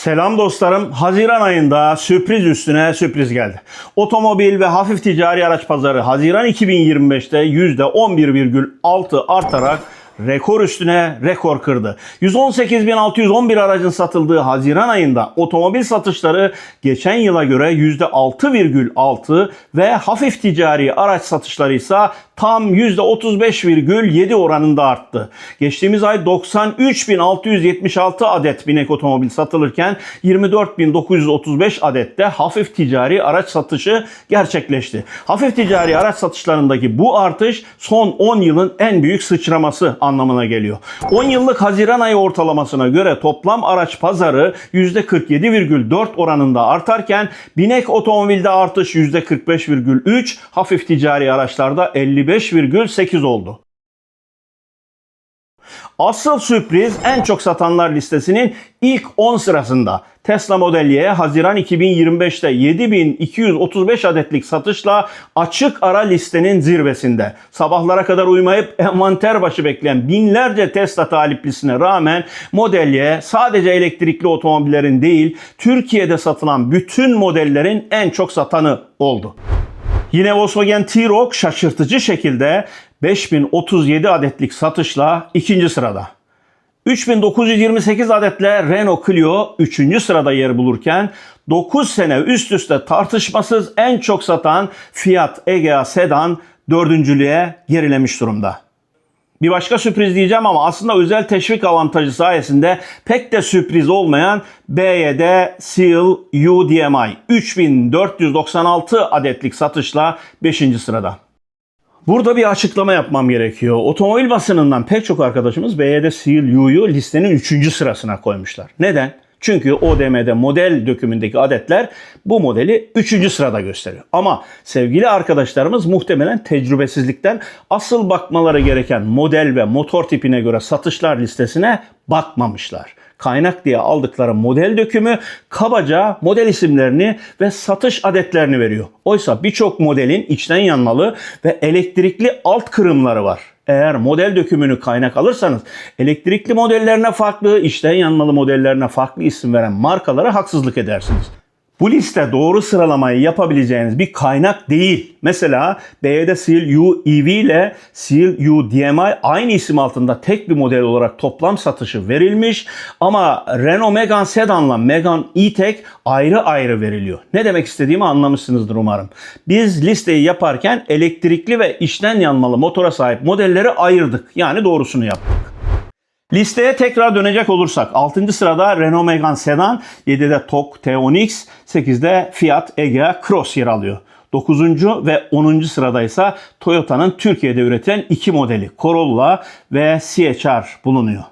Selam dostlarım. Haziran ayında sürpriz üstüne sürpriz geldi. Otomobil ve hafif ticari araç pazarı Haziran 2025'te %11,6 artarak rekor üstüne rekor kırdı. 118.611 aracın satıldığı Haziran ayında otomobil satışları geçen yıla göre %6,6 ve hafif ticari araç satışları ise tam %35,7 oranında arttı. Geçtiğimiz ay 93.676 adet binek otomobil satılırken 24.935 adette hafif ticari araç satışı gerçekleşti. Hafif ticari araç satışlarındaki bu artış son 10 yılın en büyük sıçraması anlamına geliyor. 10 yıllık Haziran ayı ortalamasına göre toplam araç pazarı %47,4 oranında artarken binek otomobilde artış %45,3, hafif ticari araçlarda 55,8 oldu. Asıl sürpriz en çok satanlar listesinin ilk 10 sırasında. Tesla Model Y Haziran 2025'te 7235 adetlik satışla açık ara listenin zirvesinde. Sabahlara kadar uyumayıp envanter başı bekleyen binlerce Tesla taliplisine rağmen Model Y sadece elektrikli otomobillerin değil Türkiye'de satılan bütün modellerin en çok satanı oldu. Yine Volkswagen T-Roc şaşırtıcı şekilde 5037 adetlik satışla ikinci sırada. 3928 adetle Renault Clio 3. sırada yer bulurken 9 sene üst üste tartışmasız en çok satan Fiat Egea Sedan dördüncülüğe gerilemiş durumda. Bir başka sürpriz diyeceğim ama aslında özel teşvik avantajı sayesinde pek de sürpriz olmayan BYD Seal UDMI 3496 adetlik satışla 5. sırada. Burada bir açıklama yapmam gerekiyor. Otomobil basınından pek çok arkadaşımız BYD Seal U'yu listenin 3. sırasına koymuşlar. Neden? Çünkü ODM'de model dökümündeki adetler bu modeli 3. sırada gösteriyor. Ama sevgili arkadaşlarımız muhtemelen tecrübesizlikten asıl bakmaları gereken model ve motor tipine göre satışlar listesine bakmamışlar. Kaynak diye aldıkları model dökümü kabaca model isimlerini ve satış adetlerini veriyor. Oysa birçok modelin içten yanmalı ve elektrikli alt kırımları var. Eğer model dökümünü kaynak alırsanız elektrikli modellerine farklı, içten yanmalı modellerine farklı isim veren markalara haksızlık edersiniz. Bu liste doğru sıralamayı yapabileceğiniz bir kaynak değil. Mesela BYD Seal U EV ile Seal U DMI aynı isim altında tek bir model olarak toplam satışı verilmiş ama Renault Megane Sedan'la Megane E-Tech ayrı ayrı veriliyor. Ne demek istediğimi anlamışsınızdır umarım. Biz listeyi yaparken elektrikli ve içten yanmalı motora sahip modelleri ayırdık. Yani doğrusunu yaptık. Listeye tekrar dönecek olursak 6. sırada Renault Megane Sedan, 7'de TOG T10X, 8'de Fiat Egea Cross yer alıyor. 9. ve 10. sırada ise Toyota'nın Türkiye'de üretilen iki modeli Corolla ve CHR bulunuyor.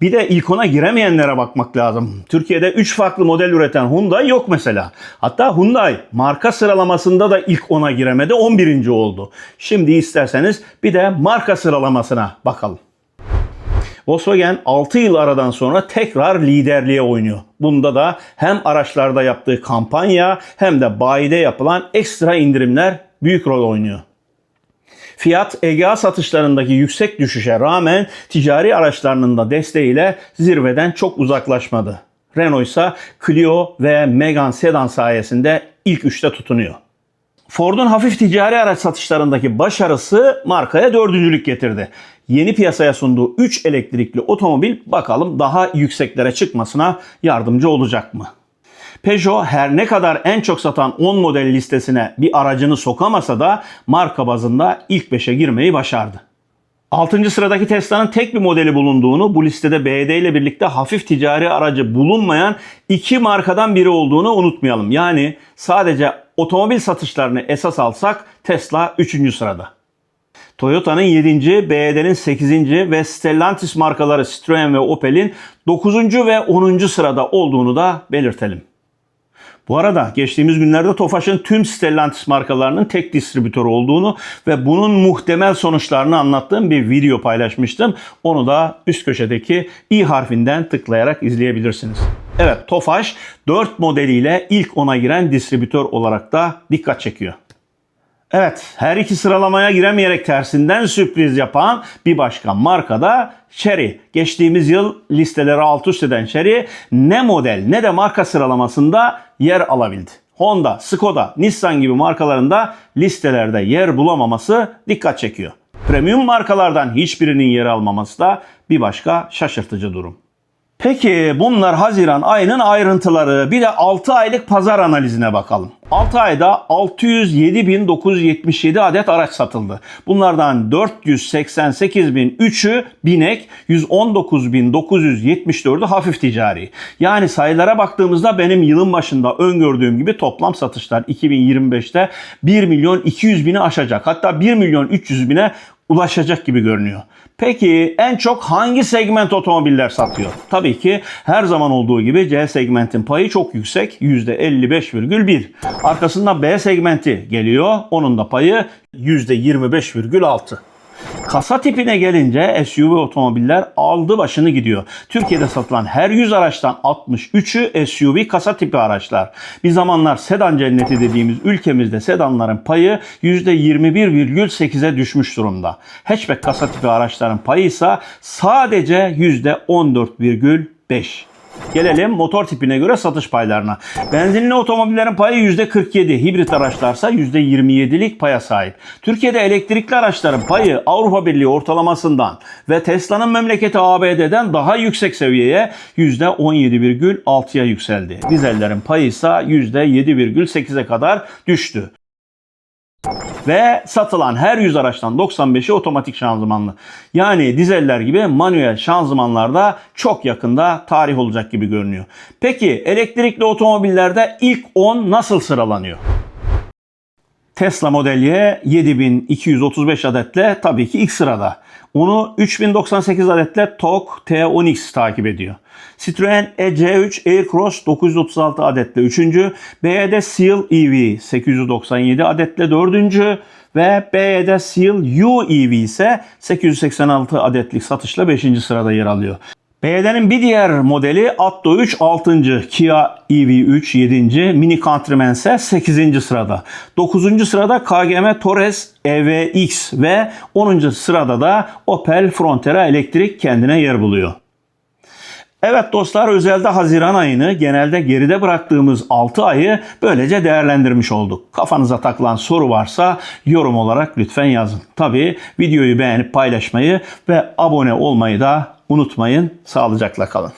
Bir de ilk ona giremeyenlere bakmak lazım. Türkiye'de 3 farklı model üreten Hyundai yok mesela. Hatta Hyundai marka sıralamasında da ilk ona giremedi 11. oldu. Şimdi isterseniz bir de marka sıralamasına bakalım. Volkswagen 6 yıl aradan sonra tekrar liderliğe oynuyor. Bunda da hem araçlarda yaptığı kampanya hem de bayide yapılan ekstra indirimler büyük rol oynuyor. Fiyat Egea satışlarındaki yüksek düşüşe rağmen ticari araçlarının da desteğiyle zirveden çok uzaklaşmadı. Renault ise Clio ve Megane sedan sayesinde ilk üçte tutunuyor. Ford'un hafif ticari araç satışlarındaki başarısı markaya dördüncülük getirdi. Yeni piyasaya sunduğu 3 elektrikli otomobil bakalım daha yükseklere çıkmasına yardımcı olacak mı? Peugeot her ne kadar en çok satan 10 model listesine bir aracını sokamasa da marka bazında ilk 5'e girmeyi başardı. 6. sıradaki Tesla'nın tek bir modeli bulunduğunu, bu listede BYD ile birlikte hafif ticari aracı bulunmayan iki markadan biri olduğunu unutmayalım. Yani sadece otomobil satışlarını esas alsak Tesla 3. sırada. Toyota'nın 7. BYD'nin 8. ve Stellantis markaları Citroen ve Opel'in 9. ve 10. sırada olduğunu da belirtelim. Bu arada geçtiğimiz günlerde Tofaş'ın tüm Stellantis markalarının tek distribütör olduğunu ve bunun muhtemel sonuçlarını anlattığım bir video paylaşmıştım. Onu da üst köşedeki i harfinden tıklayarak izleyebilirsiniz. Evet Tofaş 4 modeliyle ilk ona giren distribütör olarak da dikkat çekiyor. Evet, her iki sıralamaya giremeyerek tersinden sürpriz yapan bir başka marka da Chery. Geçtiğimiz yıl listeleri alt üst eden Chery ne model ne de marka sıralamasında yer alabildi. Honda, Skoda, Nissan gibi markalarında listelerde yer bulamaması dikkat çekiyor. Premium markalardan hiçbirinin yer almaması da bir başka şaşırtıcı durum. Peki bunlar Haziran ayının ayrıntıları. Bir de 6 aylık pazar analizine bakalım. 6 ayda 607.977 adet araç satıldı. Bunlardan 488.003'ü binek, 119.974'ü hafif ticari. Yani sayılara baktığımızda benim yılın başında öngördüğüm gibi toplam satışlar 2025'te 1 milyon 200 bini aşacak. Hatta 1 milyon 300 bine ulaşacak gibi görünüyor. Peki en çok hangi segment otomobiller satıyor? Tabii ki her zaman olduğu gibi C segmentin payı çok yüksek %55,1. Arkasında B segmenti geliyor. Onun da payı %25,6. Kasa tipine gelince SUV otomobiller aldı başını gidiyor. Türkiye'de satılan her 100 araçtan 63'ü SUV kasa tipi araçlar. Bir zamanlar sedan cenneti dediğimiz ülkemizde sedanların payı %21,8'e düşmüş durumda. Hatchback kasa tipi araçların payı ise sadece %14,5. Gelelim motor tipine göre satış paylarına. Benzinli otomobillerin payı %47, hibrit araçlarsa %27'lik paya sahip. Türkiye'de elektrikli araçların payı Avrupa Birliği ortalamasından ve Tesla'nın memleketi ABD'den daha yüksek seviyeye %17,6'ya yükseldi. Dizellerin payı ise %7,8'e kadar düştü. Ve satılan her 100 araçtan 95'i otomatik şanzımanlı. Yani dizeller gibi manuel şanzımanlarda çok yakında tarih olacak gibi görünüyor. Peki elektrikli otomobillerde ilk 10 nasıl sıralanıyor? Tesla Model Y 7235 adetle tabii ki ilk sırada. Onu 3098 adetle TOG T10X takip ediyor. Citroen EC3 Aircross 936 adetle 3. BYD Seal EV 897 adetle 4. ve BYD Seal U EV ise 886 adetlik satışla 5. sırada yer alıyor. BYD'nin bir diğer modeli Atto 3 6. Kia EV3 7. Mini Countryman ise 8. sırada. 9. sırada KGM Torres EVX ve 10. sırada da Opel Frontera elektrik kendine yer buluyor. Evet dostlar özelde Haziran ayını genelde geride bıraktığımız 6 ayı böylece değerlendirmiş olduk. Kafanıza takılan soru varsa yorum olarak lütfen yazın. Tabii videoyu beğenip paylaşmayı ve abone olmayı da unutmayın. Sağlıcakla kalın.